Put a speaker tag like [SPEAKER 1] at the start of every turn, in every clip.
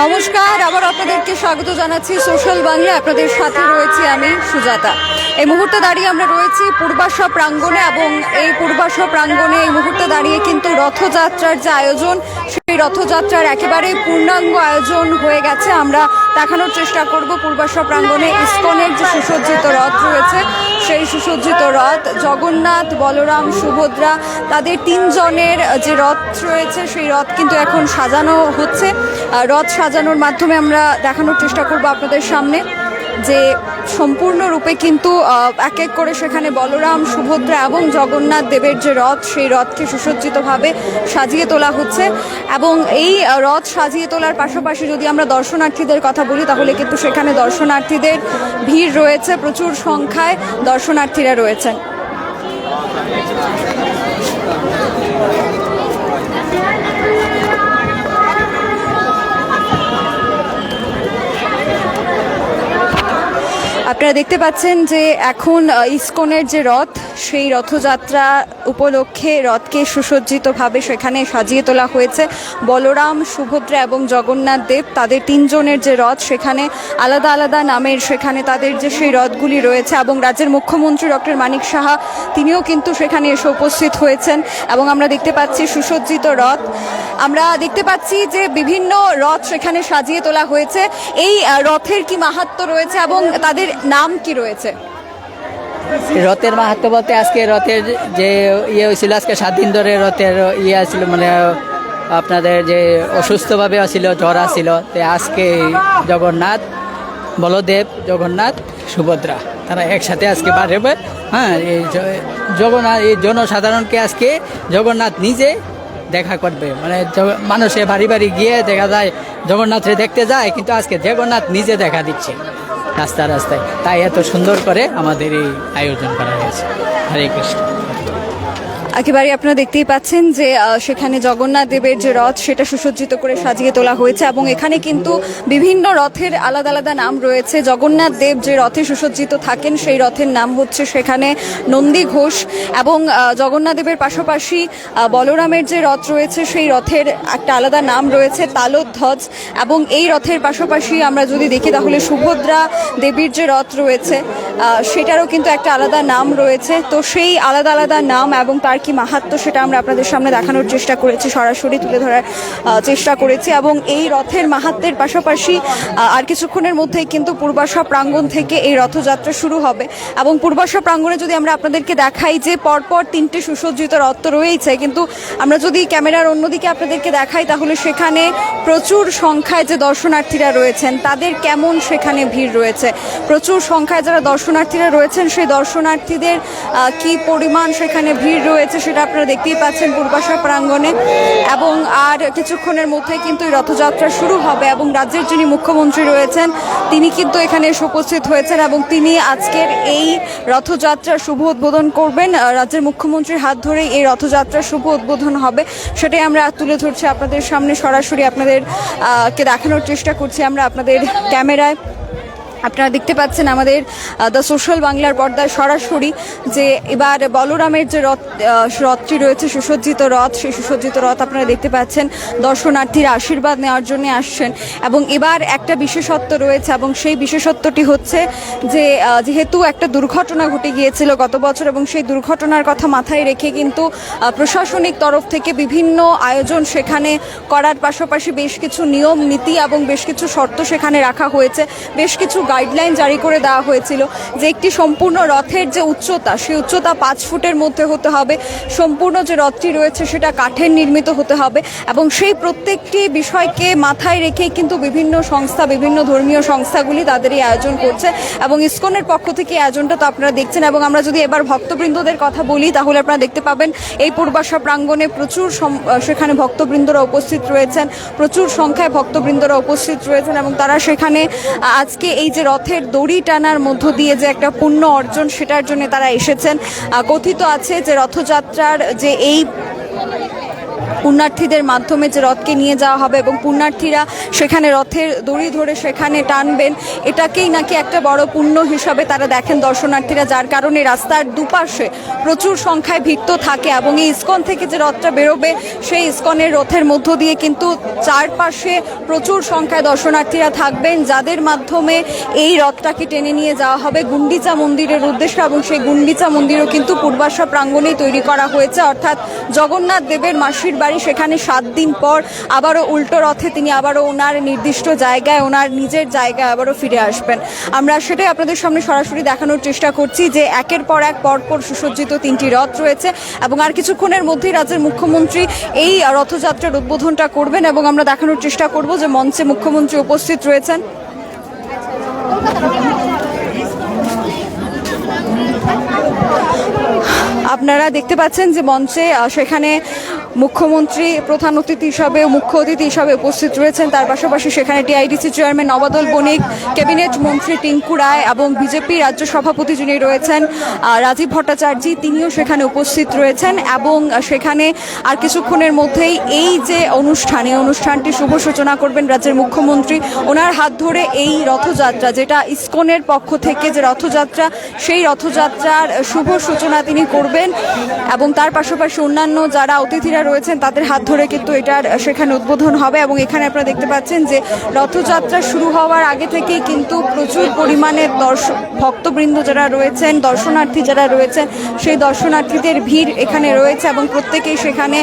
[SPEAKER 1] নমস্কার, আবার আপনাদেরকে স্বাগত জানাচ্ছি সোশ্যাল বাংলা আপনাদের সাথে রয়েছি আমি সুজাতা। এই মুহূর্তে দাঁড়িয়ে আমরা রয়েছি পূর্বাশা প্রাঙ্গণে এবং এই পূর্বাশা প্রাঙ্গণে এই মুহূর্তে দাঁড়িয়ে কিন্তু রথযাত্রার যে আয়োজন সেই রথযাত্রার একেবারে পূর্ণাঙ্গ আয়োজন হয়ে গেছে। আমরা দেখানোর চেষ্টা করব পূর্বাশা প্রাঙ্গণে ইস্কনের যে সুসজ্জিত রথ রয়েছে, সেই সুসজ্জিত রথ, জগন্নাথ, বলরাম, সুভদ্রা, তাদের তিনজনের যে রথ রয়েছে, সেই রথ কিন্তু এখন সাজানো হচ্ছে। রথ সাজানোর মাধ্যমে আমরা দেখানোর চেষ্টা করব আপনাদের সামনে। যে সম্পূর্ণরূপে কিন্তু এক এক করে সেখানে বলরাম, সুভদ্রা এবং জগন্নাথ দেবের যে রথ, সেই রথকে সুসজ্জিতভাবে সাজিয়ে তোলা হচ্ছে। এবং এই রথ সাজিয়ে তোলার পাশাপাশি যদি আমরা দর্শনার্থীদের কথা বলি, তাহলে কিন্তু সেখানে দর্শনার্থীদের ভিড় রয়েছে, প্রচুর সংখ্যায় দর্শনার্থীরা রয়েছেন। আপনারা দেখতে পাচ্ছেন যে এখন ইস্কনের যে রথ সেই রথযাত্রা উপলক্ষে রথকে সুসজ্জিতভাবে সেখানে সাজিয়ে তোলা হয়েছে। বলরাম, সুভদ্রা এবং জগন্নাথ দেব তাদের তিনজনের যে রথ, সেখানে আলাদা আলাদা নামের সেখানে তাদের যে সেই রথগুলি রয়েছে এবং রাজ্যের মুখ্যমন্ত্রী ডক্টর মানিক সাহা, তিনিও কিন্তু সেখানে এসে উপস্থিত হয়েছেন এবং আমরা দেখতে পাচ্ছি সুসজ্জিত রথ। আমরা দেখতে পাচ্ছি যে বিভিন্ন রথ সেখানে সাজিয়ে তোলা হয়েছে। এই রথের কি মাহাত্ম রয়েছে এবং তাদের নাম কি রয়েছে?
[SPEAKER 2] রথের মাহাত্ম বলতে আজকে রথের যে ইয়ে হয়েছিল, আজকে সাত দিন ধরে রথের ইয়ে ছিল মানে আপনাদের যে অসুস্থভাবে ছিল জ্বর ছিল তো আজকে জগন্নাথ, বলদেব, জগন্নাথ, সুভদ্রা, তারা একসাথে আজকে বাড়বে হ্যাঁ এই জগন্নাথ, এই জনসাধারণকে আজকে জগন্নাথ নিজে দেখা করবে। মানে মানুষে বাড়ি বাড়ি গিয়ে দেখা যায় জগন্নাথকে দেখতে যায়, কিন্তু আজকে জগন্নাথ নিজে দেখা দিচ্ছে। রাস্তা রাস্তায়। তাই এত সুন্দর করে আমাদের এই আয়োজন করা হয়েছে। হরে কৃষ্ণ।
[SPEAKER 1] একেবারে আপনারা দেখতেই পাচ্ছেন যে সেখানে জগন্নাথ দেবের যে রথ, সেটা সুসজ্জিত করে সাজিয়ে তোলা হয়েছে এবং এখানে কিন্তু বিভিন্ন রথের আলাদা আলাদা নাম রয়েছে। জগন্নাথ দেব যে রথে সুসজ্জিত থাকেন, সেই রথের নাম হচ্ছে সেখানে নন্দী ঘোষ এবং জগন্নাথ দেবের পাশাপাশি বলরামের যে রথ রয়েছে, সেই রথের একটা আলাদা নাম রয়েছে, তালোধ্বজ এবং এই রথের পাশাপাশি আমরা যদি দেখি তাহলে সুভদ্রা দেবীর যে রথ রয়েছে সেটারও কিন্তু একটা আলাদা নাম রয়েছে। তো সেই আলাদা আলাদা নাম এবং তার কি মাহাত্ম সেটা আমরা আপনাদের সামনে দেখানোর চেষ্টা করেছি, সরাসরি তুলে ধরার চেষ্টা করেছি এবং এই রথের মাহাত্মের পাশাপাশি আর কিছুক্ষণের মধ্যেই কিন্তু পূর্বাশা প্রাঙ্গণ থেকে এই রথযাত্রা শুরু হবে এবং পূর্বাশা প্রাঙ্গণে যদি আমরা আপনাদেরকে দেখাই যে পরপর তিনটে সুসজ্জিত রথ তো রয়েইছে কিন্তু আমরা যদি ক্যামেরার অন্যদিকে আপনাদেরকে দেখাই তাহলে সেখানে প্রচুর সংখ্যায় যে দর্শনার্থীরা রয়েছেন, তাদের কেমন সেখানে ভিড় রয়েছে? প্রচুর সংখ্যায় যারা দর্শনার্থীরা রয়েছেন, সেই দর্শনার্থীদের কি পরিমাণ সেখানে ভিড় রয়েছে? সেটা আপনারা দেখতেই পাচ্ছেন পূর্বাশা প্রাঙ্গণে। এবং আর কিছুক্ষণের মধ্যে কিন্তু রথযাত্রা শুরু হবে এবং রাজ্যের যিনি মুখ্যমন্ত্রী রয়েছেন, তিনি কিন্তু এখানে এসে উপস্থিত হয়েছেন এবং তিনি আজকের এই রথযাত্রার শুভ উদ্বোধন করবেন। রাজ্যের মুখ্যমন্ত্রীর হাত ধরে এই রথযাত্রার শুভ উদ্বোধন হবে। সেটাই আমরা তুলে ধরছি আপনাদের সামনে। সরাসরি আপনাদের কে দেখানোর চেষ্টা করছি আমরা আপনাদের ক্যামেরায়। আপনারা দেখতে পাচ্ছেন আমাদের দ্য সোশ্যাল বাংলার পর্দায় সরাসরি যে এবার বলরামের যে রথ রথটি রয়েছে, সুসজ্জিত রথ, সেই সুসজ্জিত রথ আপনারা দেখতে পাচ্ছেন। দর্শনার্থীরা আশীর্বাদ নেওয়ার জন্য আসছেন এবং এবার একটা বিশেষত্ব রয়েছে এবং সেই বিশেষত্বটি হচ্ছে যে যেহেতু একটা দুর্ঘটনা ঘটে গিয়েছিল গত বছর এবং সেই দুর্ঘটনার কথা মাথায় রেখে কিন্তু প্রশাসনিক তরফ থেকে বিভিন্ন আয়োজন সেখানে করার পাশাপাশি বেশ কিছু নিয়ম, নীতি এবং বেশ কিছু শর্ত সেখানে রাখা হয়েছে। বেশ কিছু গাইডলাইন জারি করে দেওয়া হয়েছিল যে একটি সম্পূর্ণ রথের যে উচ্চতা, সেই উচ্চতা পাঁচ ফুটের মধ্যে হতে হবে। সম্পূর্ণ যে রথটি রয়েছে সেটা কাঠের নির্মিত হতে হবে এবং সেই প্রত্যেকটি বিষয়কে মাথায় রেখে কিন্তু বিভিন্ন সংস্থা, বিভিন্ন ধর্মীয় সংস্থাগুলি তাদের এই আয়োজন করছে এবং ইসকনের পক্ষ থেকে এই আয়োজনটা তো আপনারা দেখছেন এবং আমরা যদি এবার ভক্তবৃন্দদের কথা বলি, তাহলে আপনারা দেখতে পাবেন এই পূর্বাশা প্রাঙ্গণে প্রচুর সেখানে ভক্তবৃন্দরা উপস্থিত রয়েছেন, প্রচুর সংখ্যায় ভক্তবৃন্দরা উপস্থিত রয়েছেন এবং তারা সেখানে আজকে এই যে রথের দড়ি টানার মধ্য দিয়ে যে একটা পুণ্য অর্জন, সেটার জন্য তারা এসেছেন। কথিত আছে যে রথযাত্রার যে এই পুণ্যার্থীদের মাধ্যমে যে রথকে নিয়ে যাওয়া হবে এবং পুণ্যার্থীরা সেখানে রথের দড়ি ধরে সেখানে টানবেন, এটাকেই নাকি একটা বড় পুণ্য হিসাবে তারা দেখেন দর্শনার্থীরা, যার কারণে রাস্তার দুপাশে প্রচুর সংখ্যায় ভিড় থাকে এবং এই ইস্কন থেকে যে রথটা বেরোবে, সেই ইস্কনের রথের মধ্য দিয়ে কিন্তু চারপাশে প্রচুর সংখ্যায় দর্শনার্থীরা থাকবেন, যাদের মাধ্যমে এই রথটাকে টেনে নিয়ে যাওয়া হবে গুন্ডিচা মন্দিরের উদ্দেশ্যে এবং সেই গুন্ডিচা মন্দিরও কিন্তু পূর্বাশা প্রাঙ্গণেই তৈরি করা হয়েছে। অর্থাৎ জগন্নাথ দেবের মাসির বাড়ি সেখানে সাত দিন পর আবারও উল্টো রথে তিনি আবারও ওনার নির্দিষ্ট জায়গায়, ওনার নিজের জায়গায় আবারও ফিরে আসবেন। আমরা সেটাই আপনাদের সামনে সরাসরি দেখানোর চেষ্টা করছি যে একের পর এক, পরপর সুসজ্জিত তিনটি রথ রয়েছে এবং আর কিছুক্ষণের মধ্যেই রাজ্যের মুখ্যমন্ত্রী এই রথযাত্রার উদ্বোধনটা করবেন এবং আমরা দেখানোর চেষ্টা করব যে মঞ্চে মুখ্যমন্ত্রী উপস্থিত রয়েছেন। আপনারা দেখতে পাচ্ছেন যে মঞ্চে সেখানে মুখ্যমন্ত্রী প্রধান অতিথি হিসাবে, মুখ্য অতিথি হিসাবে উপস্থিত রয়েছেন। তার পাশাপাশি সেখানে TIDC chairman Nabadal Banik, cabinet মন্ত্রী টিঙ্কু রায় এবং বিজেপি রাজ্য সভাপতি যিনি রয়েছেন রাজীব ভট্টাচার্য, তিনিও সেখানে উপস্থিত রয়েছেন এবং সেখানে আর কিছুক্ষণের মধ্যেই এই যে অনুষ্ঠান, এই অনুষ্ঠানটি শুভ সূচনা করবেন রাজ্যের মুখ্যমন্ত্রী। ওনার হাত ধরে এই রথযাত্রা, যেটা ইসকনের পক্ষ থেকে যে রথযাত্রা, সেই রথযাত্রার শুভ সূচনা তিনি করবেন এবং তার পাশাপাশি অন্যান্য যারা অতিথিরা রয়েছেন, তাদের হাত ধরে কিন্তু এটার সেখানে উদ্বোধন হবে এবং এখানে আপনারা দেখতে পাচ্ছেন যে রথযাত্রা শুরু হওয়ার আগে থেকেই কিন্তু প্রচুর পরিমাণে দর্শক ভক্তবৃন্দ যারা রয়েছেন, দর্শনার্থী যারা রয়েছেন, সেই দর্শনার্থীদের ভিড় এখানে রয়েছে এবং প্রত্যেকেই সেখানে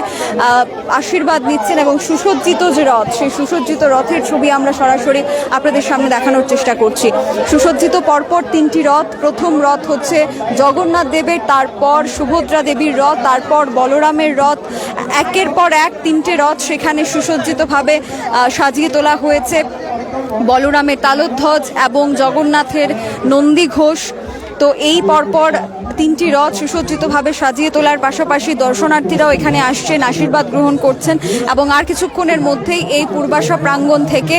[SPEAKER 1] আশীর্বাদ নিচ্ছেন এবং সুসজ্জিত যে রথ, সেই সুসজ্জিত রথের ছবি আমরা সরাসরি আপনাদের সামনে দেখানোর চেষ্টা করছি। সুসজ্জিত পরপর তিনটি রথ, প্রথম রথ হচ্ছে জগন্নাথ দেবের, তারপর সুভদ্রা দেবীর রথ, তারপর বলরামের রথ একের পর এক তিনটে রথ সেখানে সুসজ্জিতভাবে সাজিয়ে তোলা হয়েছে। বলরামের তালোধ্বজ এবং জগন্নাথের নন্দী ঘোষ তো এই পরপর তিনটি রথ সুসজ্জিতভাবে সাজিয়ে তোলার পাশাপাশি দর্শনার্থীরাও এখানে আসছেন, আশীর্বাদ গ্রহণ করছেন এবং আর কিছুক্ষণের মধ্যেই এই পূর্বাশা প্রাঙ্গণ থেকে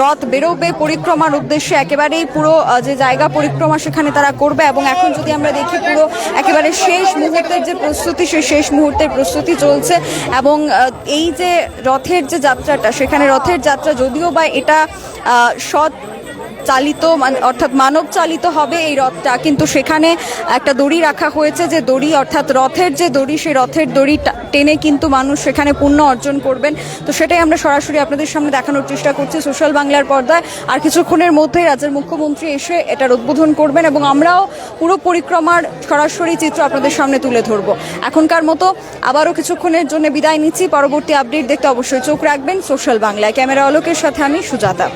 [SPEAKER 1] রথ বেরোবে পরিক্রমার উদ্দেশ্যে। একেবারেই পুরো যে জায়গা পরিক্রমা সেখানে তারা করবে এবং এখন যদি আমরা দেখি পুরো একেবারে শেষ মুহূর্তের যে প্রস্তুতি, সেই শেষ মুহূর্তের প্রস্তুতি চলছে এবং এই যে রথের যে যাত্রাটা, সেখানে রথের যাত্রা যদিও বা এটা সৎ চালিত অর্থাৎ মানব চালিত হবে এই রথটা। কিন্তু সেখানে একটা দড়ি রাখা হয়েছে যে দড়ি, অর্থাৎ রথের যে দড়ি, সেই রথের দড়ি টেনে কিন্তু মানুষ সেখানে পুণ্য অর্জন করবেন। তো সেটাই আমরা সরাসরি আপনাদের সামনে দেখানোর চেষ্টা করছি সোশ্যাল বাংলার পর্দায়। আর কিছুক্ষণের মধ্যেই রাজ্যের মুখ্যমন্ত্রী এসে এটার উদ্বোধন করবেন এবং আমরাও পুরো পরিক্রমার সরাসরি চিত্র আপনাদের সামনে তুলে ধরব। এখনকার মতো আবারও কিছুক্ষণের জন্য বিদায় নিচ্ছি। পরবর্তী আপডেট দেখতে অবশ্যই চোখ রাখবেন সোশ্যাল বাংলায়। ক্যামেরা অলোকের সাথে আমি সুজাতা।